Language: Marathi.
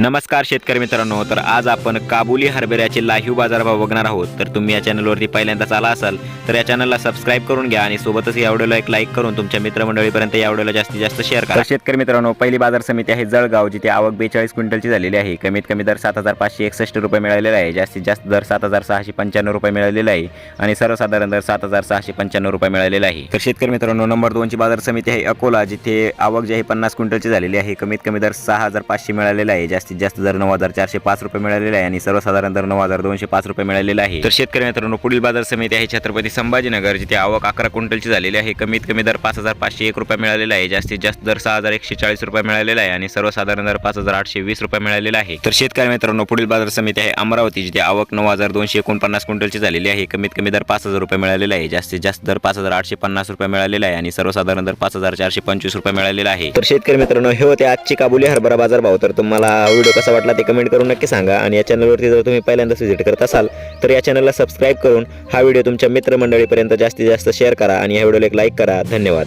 नमस्कार शेतकरी मित्रांनो तर आज आपण काबुली हरभऱ्याचे लाईव्ह बाजारभाव बघणार आहोत. तर तुम्ही या चॅनलवरती पहिल्यांदाच आला असाल तर या चॅनलला सबस्क्राईब करून घ्या आणि सोबतच या व्हिडिओला एक लाईक करून तुमच्या मित्रमंडळीपर्यंत या व्हिडिओला जास्तीत जास्त शेअर करा. शेतकरी मित्रांनो पहिली बाजार समिती आहे जळगाव जिथे आवक बेचाळीस क्विंटलची झालेली आहे. कमीत कमी दर सात हजार पाचशे एकसष्ट रुपये मिळालेला आहे. जास्तीत जास्त दर सात हजार सहाशे पंच्याण्णव रुपये मिळालेला आहे. आणि सर्वसाधारण दर सात हजार सहाशे पंच्याण्णव रुपये मिळालेला आहे. तर शेतकरी मित्रांनो नंबर दोनची बाजार समिती आहे अकोला जिथे आवक जी आहे पन्नास क्विंटलची झालेली आहे. कमीत कमी दर सहा हजार पाचशे मिळालेला आहे. जास्तीत जास्त दर नऊ हजार चारशे पाच रुपये मिळालेला आहे आणि सर्वसाधारण दर नऊ हजार दोनशे पाच रुपये मिळालेला आहे. तर शेतकरी मित्रांनो पुढील बाजार समिती आहे छत्रपती संभाजीनगर जिथे आवक अकरा क्विंटलची झालेली आहे. कमीत कमी दर पाच हजार पाचशे एक रुपये मिळालेला आहे. जास्तीत जास्त दर सहा हजार एकशे चाळीस रुपये मिळालेला आहे आणि सर्वसाधारण दर पाच हजार आठशे वीस रुपये मिळालेला आहे. तर शेतकरी मित्रांनो पुढील बाजार समिती आहे अमरावती जिथे आवक नऊ हजार दोनशे एकोणपन्नास क्विंटलची झालेली आहे. कमीत कमी दर पाच हजार रुपये मिळालेला आहे. जास्तीत जास्त दर पाच हजार आठशे पन्नास रुपये मिळालेला आहे आणि सर्वसाधारण दर पाच हजार चारशे पंचवीस रुपये मिळालेला आहे. तर शेतकरी मित्रांनो हे होते आजची काबुली हरभरा बाजार भाव. तर तुम्हाला व्हिडिओ कसा वाटला ते कमेंट करून नक्की सांगा. आणि या चॅनलवरती जर तुम्ही पहिल्यांदाच व्हिजिट करत असाल तर या चॅनलला सबस्क्राईब करून हा व्हिडिओ तुमच्या मित्रमंडळीपर्यंत जास्तीत जास्त शेअर करा. आणि या व्हिडिओला एक लाईक करा. धन्यवाद.